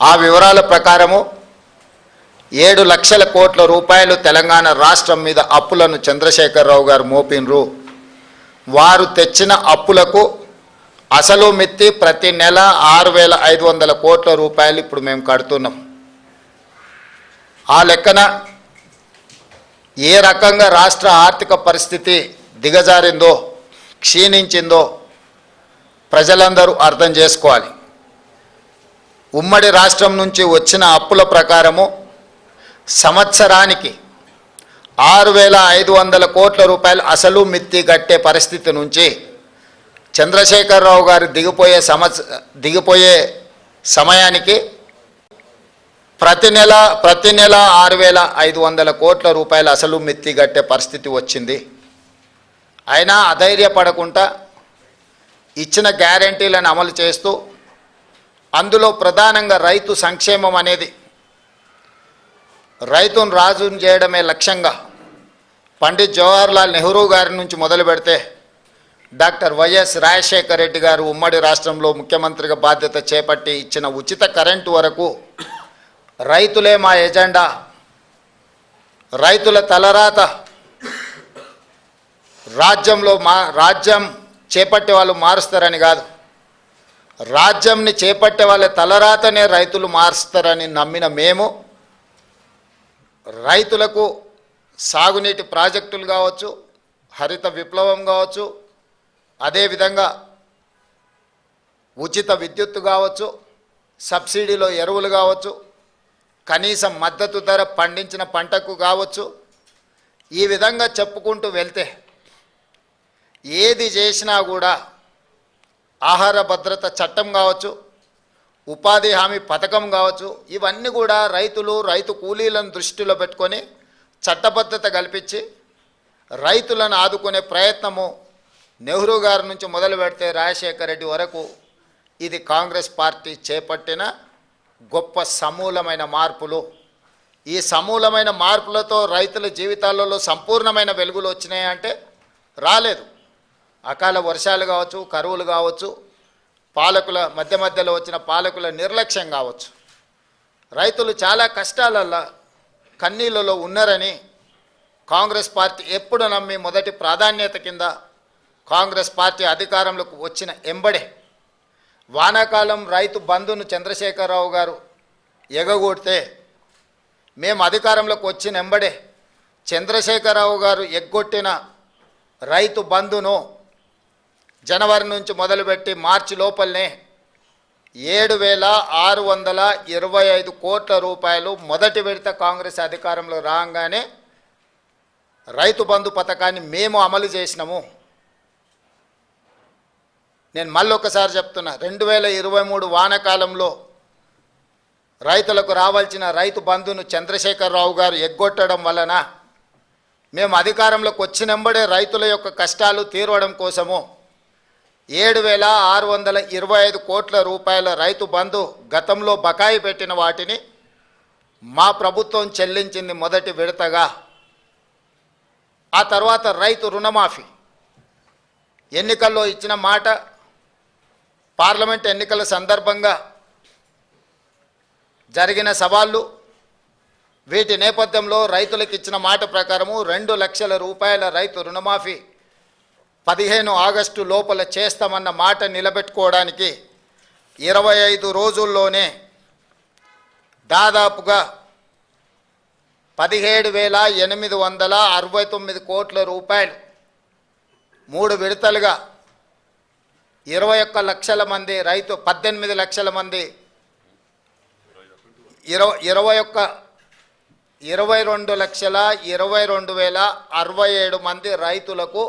ఆ వివరాల ప్రకారము ఏడు లక్షల కోట్ల రూపాయలు తెలంగాణ రాష్ట్రం మీద అప్పులను చంద్రశేఖరరావు గారు మోపినరు. వారు తెచ్చిన అప్పులకు అసలు మిత్తి ప్రతి నెల ఆరు వేల ఐదు వందల కోట్ల రూపాయలు ఇప్పుడు మేము కడుతున్నాం. ఆ లెక్కన ఏ రకంగా రాష్ట్ర ఆర్థిక పరిస్థితి దిగజారిందో క్షీణించిందో ప్రజలందరూ అర్థం చేసుకోవాలి. ఉమ్మడి రాష్ట్రం నుంచి వచ్చిన అప్పుల ప్రకారము సంవత్సరానికి ఆరు వేల ఐదు వందల కోట్ల రూపాయలు అసలు మిత్తి కట్టే పరిస్థితి నుంచి చంద్రశేఖరరావు గారు దిగిపోయే సంవత్స దిగిపోయే సమయానికి ప్రతి నెల ప్రతి నెల ఆరు వేల ఐదు వందల కోట్ల రూపాయలు అసలు మిత్తి కట్టే పరిస్థితి వచ్చింది. అయినా అధైర్యపడకుండా ఇచ్చిన గ్యారంటీలను అమలు చేస్తూ అందులో ప్రధానంగా రైతు సంక్షేమం అనేది. రైతును రాజును చేయడమే లక్ష్యంగా పండిత్ జవహర్లాల్ నెహ్రూ గారి నుంచి మొదలు పెడితే డాక్టర్ వైఎస్ రాజశేఖర రెడ్డి గారు ఉమ్మడి రాష్ట్రంలో ముఖ్యమంత్రిగా బాధ్యత చేపట్టి ఇచ్చిన ఉచిత కరెంటు వరకు రైతులే మా ఎజెండా. రైతుల తలరాత. రాజ్యంలో మా రాజ్యం చేపట్టే వాళ్ళు మారుస్తారని కాదు. రాజ్యంని చేపట్టే వాళ్ళ తలరాతనే రైతులు మారుస్తారని నమ్మిన మేము రైతులకు సాగునీటి ప్రాజెక్టులు కావచ్చు హరిత విప్లవం కావచ్చు అదేవిధంగా ఉచిత విద్యుత్తు కావచ్చు సబ్సిడీలో ఎరువులు కావచ్చు కనీసం మద్దతు ధర పండించిన పంటకు కావచ్చు ఈ విధంగా చెప్పుకుంటూ వెళ్తే ఏది చేసినా కూడా ఆహార భద్రత చట్టం కావచ్చు ఉపాధి హామీ పథకం కావచ్చు ఇవన్నీ కూడా రైతులు రైతు కూలీలను దృష్టిలో పెట్టుకొని చట్టబద్ధత కల్పించి రైతులను ఆదుకునే ప్రయత్నము నెహ్రూ గారి నుంచి మొదలు పెడితే రాజశేఖర రెడ్డి వరకు ఇది కాంగ్రెస్ పార్టీ చేపట్టిన గొప్ప సమూలమైన మార్పులు. ఈ సమూలమైన మార్పులతో రైతుల జీవితాలలో సంపూర్ణమైన వెలుగులు వచ్చినాయంటే రాలేదు. అకాల వర్షాలు కావచ్చు కరువులు కావచ్చు పాలకుల మధ్య మధ్యలో వచ్చిన పాలకుల నిర్లక్ష్యం కావచ్చు. రైతులు చాలా కష్టాలల్లో కన్నీళ్ళలో ఉన్నారని కాంగ్రెస్ పార్టీ ఎప్పుడు నమ్మి మొదటి ప్రాధాన్యత కింద కాంగ్రెస్ పార్టీ అధికారంలోకి వచ్చిన ఎంబడే వానాకాలం రైతు బంధును చంద్రశేఖరరావు గారు ఎగగొడితే మేము అధికారంలోకి వచ్చిన ఎంబడే చంద్రశేఖరరావు గారు ఎగ్గొట్టిన రైతు బంధును జనవరి నుంచి మొదలుపెట్టి మార్చి లోపలనే ఏడు వేల ఆరు వందల ఇరవై ఐదు కోట్ల రూపాయలు మొదటి విడత కాంగ్రెస్ అధికారంలో రాగానే రైతు బంధు పథకాన్ని మేము అమలు చేసినాము. నేను మళ్ళీ ఒకసారి చెప్తున్నా రెండు వేల ఇరవై మూడు వానకాలంలో రైతులకు రావాల్సిన రైతు బంధును చంద్రశేఖరరావు గారు ఎగ్గొట్టడం వలన మేము అధికారంలోకి వచ్చినంబడే రైతుల యొక్క కష్టాలు తీరవడం కోసము ఏడు వేల ఆరు వందల ఇరవై ఐదు కోట్ల రూపాయల రైతు బంధు గతంలో బకాయి పెట్టిన వాటిని మా ప్రభుత్వం చెల్లించింది మొదటి విడతగా. ఆ తర్వాత రైతు రుణమాఫీ. ఎన్నికల్లో ఇచ్చిన మాట పార్లమెంట్ ఎన్నికల సందర్భంగా జరిగిన సవాళ్ళు వీటి నేపథ్యంలో రైతులకు ఇచ్చిన మాట ప్రకారము రెండు లక్షల రూపాయల రైతు రుణమాఫీ పదిహేను ఆగస్టు లోపల చేస్తామన్న మాట నిలబెట్టుకోవడానికి ఇరవై ఐదు రోజుల్లోనే దాదాపుగా పదిహేడు వేల ఎనిమిది వందల అరవై తొమ్మిది కోట్ల రూపాయలు మూడు విడతలుగా ఇరవై ఒక్క లక్షల మంది రైతు పద్దెనిమిది లక్షల మంది ఇరవై ఇరవై ఒక్క ఇరవై రెండు లక్షల ఇరవై రెండు వేల అరవై ఏడు మంది రైతులకు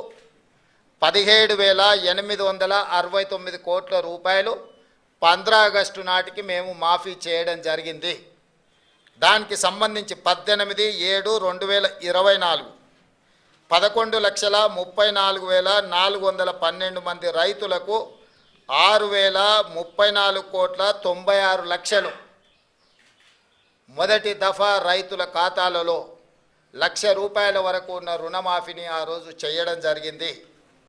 పదిహేడు వేల ఎనిమిది వందల అరవై తొమ్మిది కోట్ల రూపాయలు పంద్రా ఆగస్టు నాటికి మేము మాఫీ చేయడం జరిగింది. దానికి సంబంధించి పద్దెనిమిది ఏడు రెండు వేల ఇరవై నాలుగు పదకొండు లక్షల ముప్పై నాలుగు వేల నాలుగు వందల పన్నెండు మంది రైతులకు ఆరు వేల ముప్పై నాలుగు కోట్ల తొంభై ఆరు లక్షలు. మొదటి దఫా రైతుల ఖాతాలలో లక్ష రూపాయల వరకు ఉన్న రుణమాఫీని ఆ రోజు చేయడం జరిగింది.